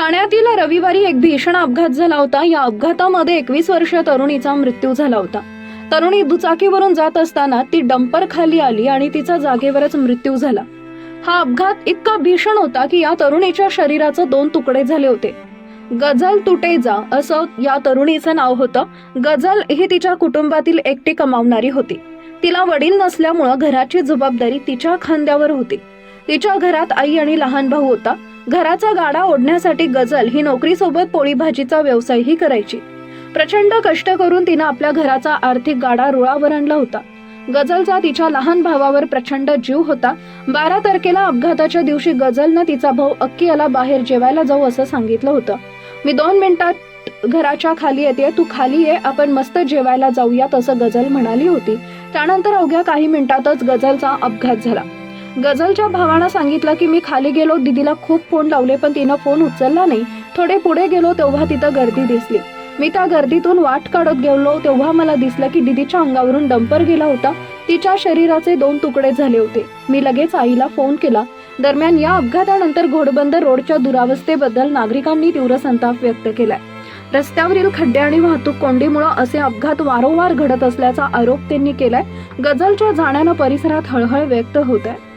ठाण्यातील रविवारी एक भीषण अपघात झाला होता. या अपघातामध्ये एकवीस वर्षीय तरुणीचा मृत्यू झाला होता. तरुणी दुचाकीवरून जात असताना ती डंपर खाली आली आणि तिचा जागेवरच मृत्यू झाला. हा अपघात इतका भीषण होता की या तरुणीच्या शरीराचे दोन तुकडे झाले होते. गझल तुटेजा असं या तरुणीचं नाव होतं. गझल ही तिच्या कुटुंबातील एकटी कमावणारी होती. तिला वडील नसल्यामुळं घराची जबाबदारी तिच्या खांद्यावर होती. तिच्या घरात आई आणि लहान भाऊ होता. घराचा गाडा ओढण्यासाठी गझल ही नोकरीसोबत पोळी भाजीचा व्यवसायही करायची. प्रचंड कष्ट करून तिनं आपल्या घराचा आर्थिक गाडा रुळावर आणला होता. गझलचा तिच्या लहान भावावर प्रचंड जीव होता. बारा तारखेला अपघाताच्या दिवशी गझलनं तिचा भाऊ अक्की याला बाहेर जेवायला जाऊ असं सांगितलं होतं. मी दोन मिनिटात घराच्या खाली येते तू खाली ये आपण मस्त जेवायला जाऊयात असं गझल म्हणाली होती. त्यानंतर अवघ्या काही मिनिटातच गझलचा अपघात झाला. गझलच्या भावानं सांगितलं की मी खाली गेलो दीदीला खूप फोन लावले पण तिनं फोन उचलला नाही. थोडे पुढे गेलो तेव्हा तिथं गर्दी दिसली. मी त्या गर्दीतून वाट काढत गेलो तेव्हा मला दिसलं की दीदीच्या अंगावरून डंपर गेला होता. तिच्या शरीराचे दोन तुकडे झाले होते. मी लगेच आईला फोन केला. दरम्यान या अपघातानंतर घोडबंदर रोडच्या दुरावस्थेबद्दल नागरिकांनी तीव्र संताप व्यक्त केलाय. रस्त्यावरील खड्डे आणि वाहतूक कोंडीमुळे असे अपघात वारंवार घडत असल्याचा आरोप त्यांनी केलाय. गझलच्या जाण्यानं परिसरात हळहळ व्यक्त होत आहे.